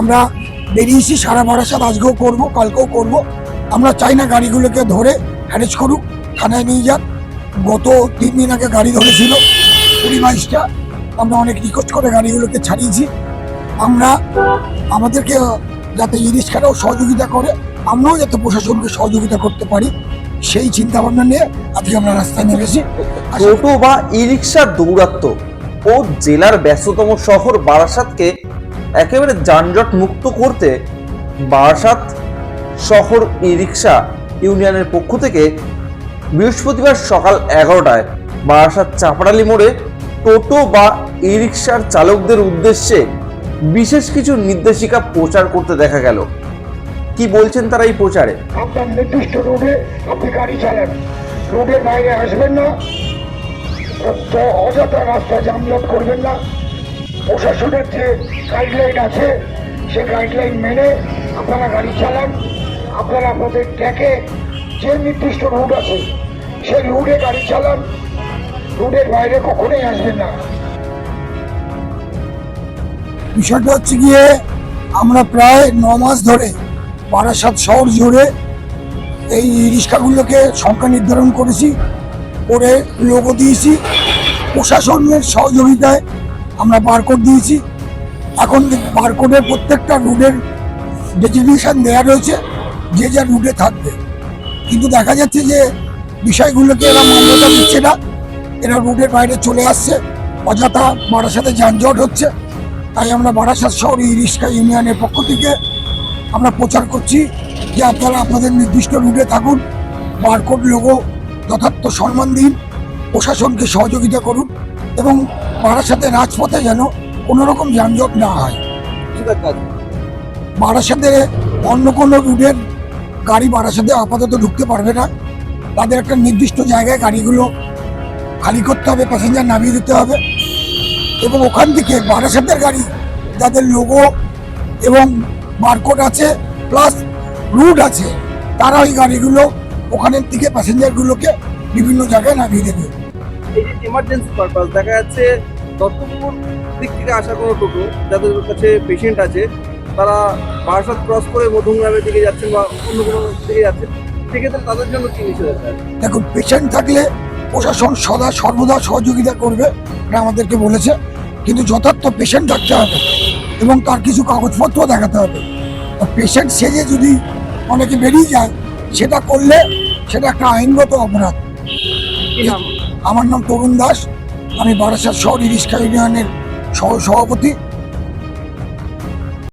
আমরা বেরিয়েছি, সারা বারাসাত আজকেও করব, কালকেও করব। আমরা চাই না গাড়িগুলোকে ধরে হ্যারেজ করুক, থানায় নিয়ে যাক। গত তিন দিন আগে গাড়ি ধরেছিল কুড়ি বাইশটা আমরা অনেক রিকোয়েস্ট করে গাড়িগুলোকে ছাড়িয়েছি। আমরা আমাদেরকে যাতে ই রিক্সাটাও সহযোগিতা করে, আমরাও যাতে প্রশাসনকে সহযোগিতা করতে পারি, সেই চিন্তা ভাবনা নিয়ে আজকে আমরা রাস্তায় নেমেছি টোটো বা ই রিক্সার দৌরাত্ম ও জেলার ব্যস্ততম শহর বারাসাতকে একেবারে যানজট মুক্ত করতে বারাসাত শহর ই রিক্সা ইউনিয়নের পক্ষ থেকে বৃহস্পতিবার সকাল এগারোটায় বারাসাত চাপড়ালি মোড়ে টোটো বা ই রিক্সার চালকদের উদ্দেশ্যে বিশেষ কিছু নির্দেশিকা প্রচার করতে দেখা গেল। কি বলছেন তারা এই প্রচারে? রোডের বাইরে আসবেন না। অযথা রাস্তা জামজট করবেন না। প্রশাসনের যে গাইডলাইন আছে, সে গাইডলাইন মেনে আপনারা গাড়ি চালান। আপনারা আপনাদের ট্র্যাকে যে নির্দিষ্ট রুট আছে, সেই রুটে গাড়ি চালান। রুটের বাইরে কখনোই আসবেন না। বিষয়টা হচ্ছে গিয়ে, আমরা প্রায় ন মাস ধরে বারাসাত শহর জুড়ে এই রিক্সাগুলোকে সংখ্যা নির্ধারণ করেছি, করে লোগো দিয়েছি। প্রশাসনের সহযোগিতায় আমরা বারকোড দিয়েছি। এখন বারকোডের প্রত্যেকটা রুটের ডেজিগনেশন দেওয়া রয়েছে, যে যা রুটে থাকবে। কিন্তু দেখা যাচ্ছে যে বিষয়গুলোকে এরা মান্যতা দিচ্ছে না। এরা রুটের বাইরে চলে আসছে। অযথা বারাসাতে যানজট হচ্ছে। তাই আমরা বারাসাত শহর রিক্সা ইউনিয়নের পক্ষ থেকে আমরা প্রচার করছি যে আপনারা আপনাদের নির্দিষ্ট রুটে থাকুন। বারকোড লোগো যথার্থ সম্মান দিন। প্রশাসনকে সহযোগিতা করুন। এবং বারাসাতে রাজপথে যেন কোনো রকম যানজট না হয়। বারাসাতে অন্য কোনো রুটের গাড়ি বারাসাতে আপাতত ঢুকতে পারবে না। তাদের একটা নির্দিষ্ট জায়গায় গাড়িগুলো খালি করতে হবে প্যাসেঞ্জার নামিয়ে দিতে হবে। এবং ওখান থেকে বারাসাতের গাড়ি, যাদের লোগো এবং বারকোড আছে প্লাস রুট আছে, তারা ওই গাড়িগুলো ওখানের থেকে প্যাসেঞ্জারগুলোকে বিভিন্ন জায়গায় নামিয়ে দেবে। এমার্জেন্সি পারপাস দেখা যাচ্ছে দত্তপুর দিক থেকে আসা কোনো টোটো যাদের কাছে পেশেন্ট আছে তারা বারাসাত ক্রস করে মধুমগ্রামের দিকে যাচ্ছেন বা অন্য কোনো দিকে যাচ্ছেন সেক্ষেত্রে তাদের জন্য কি নিষেধাজ্ঞা আছে? দেখুন পেশেন্ট থাকলে প্রশাসন সদা সর্বদা সহযোগিতা করবে এটা আমাদেরকে বলেছে। কিন্তু যথার্থ পেশেন্ট থাকতে হবে এবং তার কিছু কাগজপত্র দেখাতে হবে। পেশেন্ট সেজে যদি অনেকে বেরিয়ে যায় সেটা করলে সেটা একটা আইনগত অপরাধ। আমার নাম তরুণ দাস। আমি বারাসাত শহর রিক্সা ইউনিয়নের সহ সভাপতি